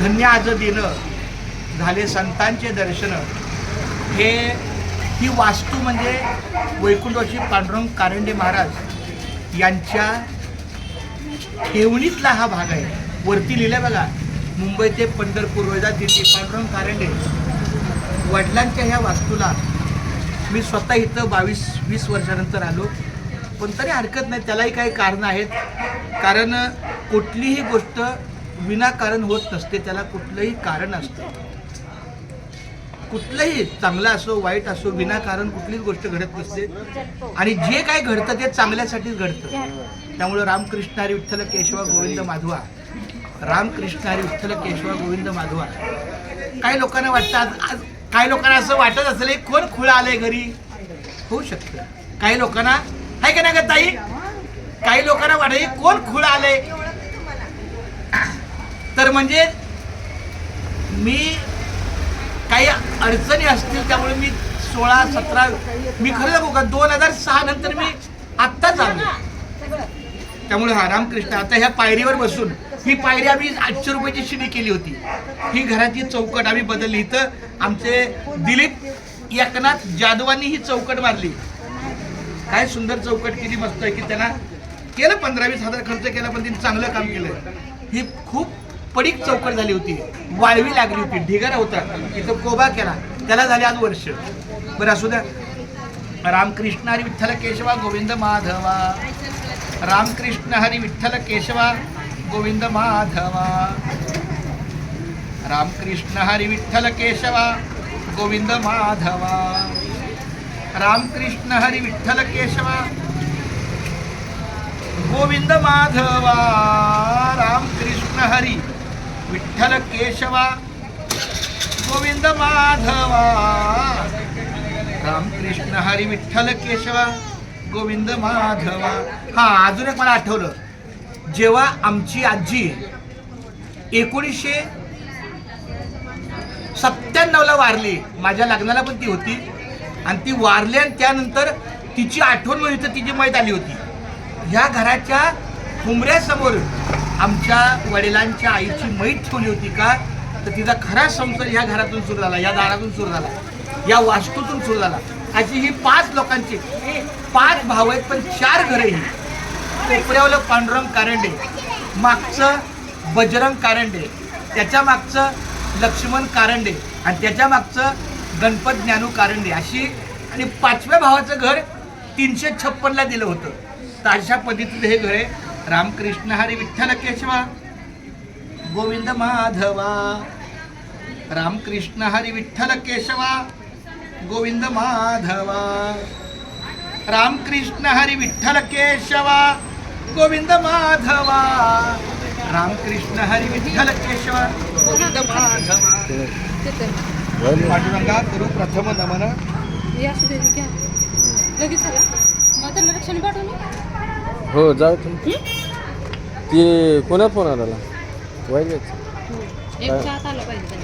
धन्य आज दिन झाले संतांचे दर्शन. हे ही वास्तू म्हणजे वैकुंठवासी पांडुरंग कारंडे महाराज यांच्या ठेवणीतला हा भाग आहे. वरती लिहिलं बघा मुंबई ते पंढरपूर रोजा दिल्ली पांडुरंग कारंडे. वडिलांच्या ह्या वास्तूला मी स्वतः इथं बावीस वीस वर्षानंतर आलो. पण तरी हरकत नाही त्यालाही काही कारणं आहेत. कारण कुठलीही गोष्ट विनाकारण होत नसते त्याला कुठलंही कारण असतं. कुठलंही चांगलं असो वाईट असो विनाकारण कुठलीच गोष्ट घडत नसते. आणि जे काही घडतं ते चांगल्यासाठीच घडतं. त्यामुळं रामकृष्ण हरी विठ्ठल केशवा गोविंद माधवा. रामकृष्ण हरी विठ्ठल केशवा गोविंद माधवा. काही लोकांना वाटतं आज आज काही लोकांना असं वाटत असेल कोण खुळा आलंय घरी? होऊ शकतं. काही लोकांना आहे का नाही का ताई? काही लोकांना वाटत कोण खुळ आलंय? तर म्हणजे मी काही अडचणी असतील त्यामुळे मी सोळा सतरा मी खरं सांगू का दोन हजार सहा नंतर मी आत्ताच आलो. त्यामुळे हा रामकृष्ण आता ह्या पायरीवर बसून ही पायरी आम्ही आठशे रुपयाची शिडी केली होती. ही घराची चौकट आम्ही बदलली. इथं आमचे दिलीप एकनाथ जाधवांनी ही चौकट मारली. काय सुंदर चौकट केली मस्त आहे की त्यांना केलं पंधरा वीस हजार खर्च केला पण तिने चांगलं काम केलं ही खूप पडीक चौकट झाली होती. वाळवी लागली होती. ढिगारा होता. इथं कोबा केला. त्याला झाले आज वर्ष. बरं असू द्या. रामकृष्ण हरी विठ्ठल केशवा गोविंद माधवा. रामकृष्ण हरी विठ्ठल केशवा गोविंद माधवा. रामकृष्ण हरी विठ्ठल केशवा गोविंद माधवा. रामकृष्ण हरी विठ्ठल केशवा। गोविंद माधवा रामकृष्ण हरी विठ्ठल केशवा। गोविंद माधवा रामकृष्ण हरी विठ्ठल केशवा। गोविंद माधवा। हा अजून एक मला आठवलं. जेव्हा आमची आजी एकोणीसशे सत्त्याण्णवला वारली माझ्या लग्नाला पण ती होती आणि ती वारली आणि त्यानंतर तिची आठवण म्हणून इथं तिची मैत आली होती. ह्या घराच्या कुंबऱ्यासमोर आमच्या वडिलांच्या आईची मैत ठेवली होती का? तर तिचा खरा संसार ह्या घरातून सुरू झाला या दारातून सुरू झाला या वास्तूतून सुरू झाला. अशी ही पाच लोकांची पाच भाव आहेत पण चार घरं ही. कोपऱ्यावलं पांडुरंग कारंडे मागचं बजरंग कारंडे त्याच्या मागचं लक्ष्मण कारंडे आणि त्याच्या मागचं गणपत ज्ञानू कारंडे अशी आणि पाचव्या भावाचं घर तीनशे छप्पनला दिलं होतं. तर अशा पद्धतीचं हे घर आहे. रामकृष्ण हरी विठ्ठल केशवा गोविंद माधवा रामकृष्ण हरी विठ्ठल केशवा गोविंद माधवा रामकृष्ण हरी विठ्ठल केशवा गोविंद माधवा रामकृष्ण हरी विठ्ठल केशवा गोविंद माधवा. पांडुरंगा गुरु प्रथम नमन. या असू दे घ्या लगेच आला मग त्यांना रक्षण पाठवलं हो जाऊ तुम्ही. ते कोणा फोन आला? वाईट एक चात आलं पाहिजे त्यांना.